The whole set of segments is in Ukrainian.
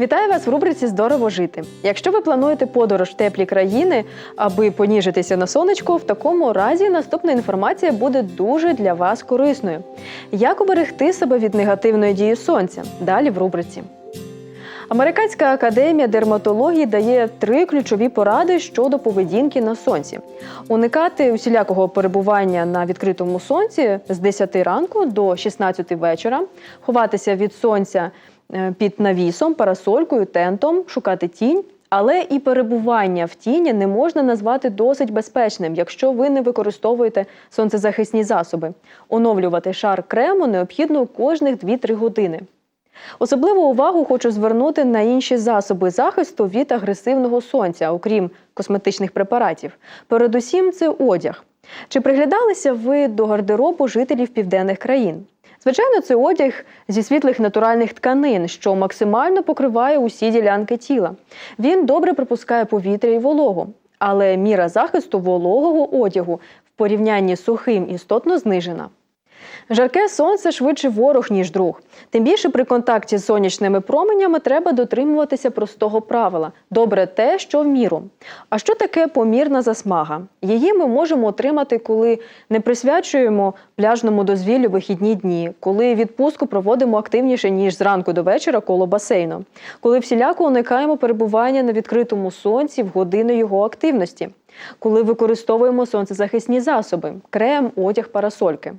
Вітаю вас в рубриці Здорово жити. Якщо ви плануєте подорож в теплі країни, аби поніжитися на сонечко, в такому разі наступна інформація буде дуже для вас корисною. Як уберегти себе від негативної дії сонця? Далі в рубриці. Американська академія дерматології дає три ключові поради щодо поведінки на сонці: уникати усілякого перебування на відкритому сонці з 10 ранку до 16 вечора, ховатися від сонця під навісом, парасолькою, тентом, шукати тінь. Але і перебування в тіні не можна назвати досить безпечним, якщо ви не використовуєте сонцезахисні засоби. Оновлювати шар крему необхідно кожних 2-3 години. Особливу увагу хочу звернути на інші засоби захисту від агресивного сонця, окрім косметичних препаратів. Передусім, це одяг. Чи приглядалися ви до гардеробу жителів південних країн? Звичайно, це одяг зі світлих натуральних тканин, що максимально покриває усі ділянки тіла. Він добре пропускає повітря і вологу, але міра захисту вологого одягу в порівнянні з сухим істотно знижена. Жарке сонце швидше ворог, ніж друг. Тим більше при контакті з сонячними променями треба дотримуватися простого правила добре те, що в міру. А що таке помірна засмага? Її ми можемо отримати, коли не присвячуємо пляжному дозвіллю вихідні дні, коли відпустку проводимо активніше ніж зранку до вечора коло басейну, коли всіляко уникаємо перебування на відкритому сонці в години його активності, коли використовуємо сонцезахисні засоби, крем, одяг, парасольки.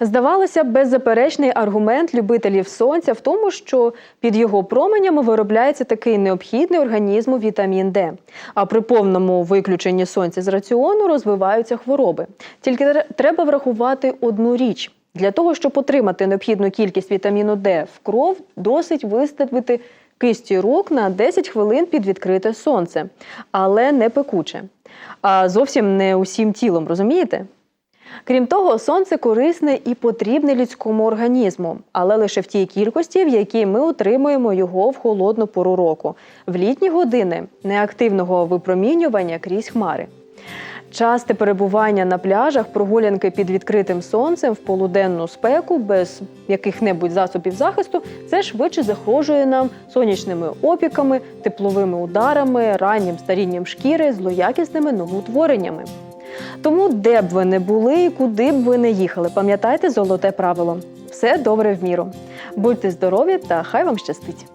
Здавалося беззаперечний аргумент любителів сонця в тому, що під його променями виробляється такий необхідний організму вітамін Д. А при повному виключенні сонця з раціону розвиваються хвороби. Тільки треба врахувати одну річ. Для того, щоб отримати необхідну кількість вітаміну Д в кров, досить виставити кисті рук на 10 хвилин під відкрите сонце, але не пекуче. А зовсім не усім тілом, розумієте? Крім того, сонце корисне і потрібне людському організму, але лише в тій кількості, в якій ми отримуємо його в холодну пору року, в літні години неактивного випромінювання крізь хмари. Часте перебування на пляжах, прогулянки під відкритим сонцем в полуденну спеку без яких-небудь засобів захисту, це швидше загрожує нам сонячними опіками, тепловими ударами, раннім старінням шкіри, злоякісними новоутвореннями. Тому, де б ви не були і куди б ви не їхали, пам'ятайте золоте правило: все добре в міру. Будьте здорові та хай вам щастить!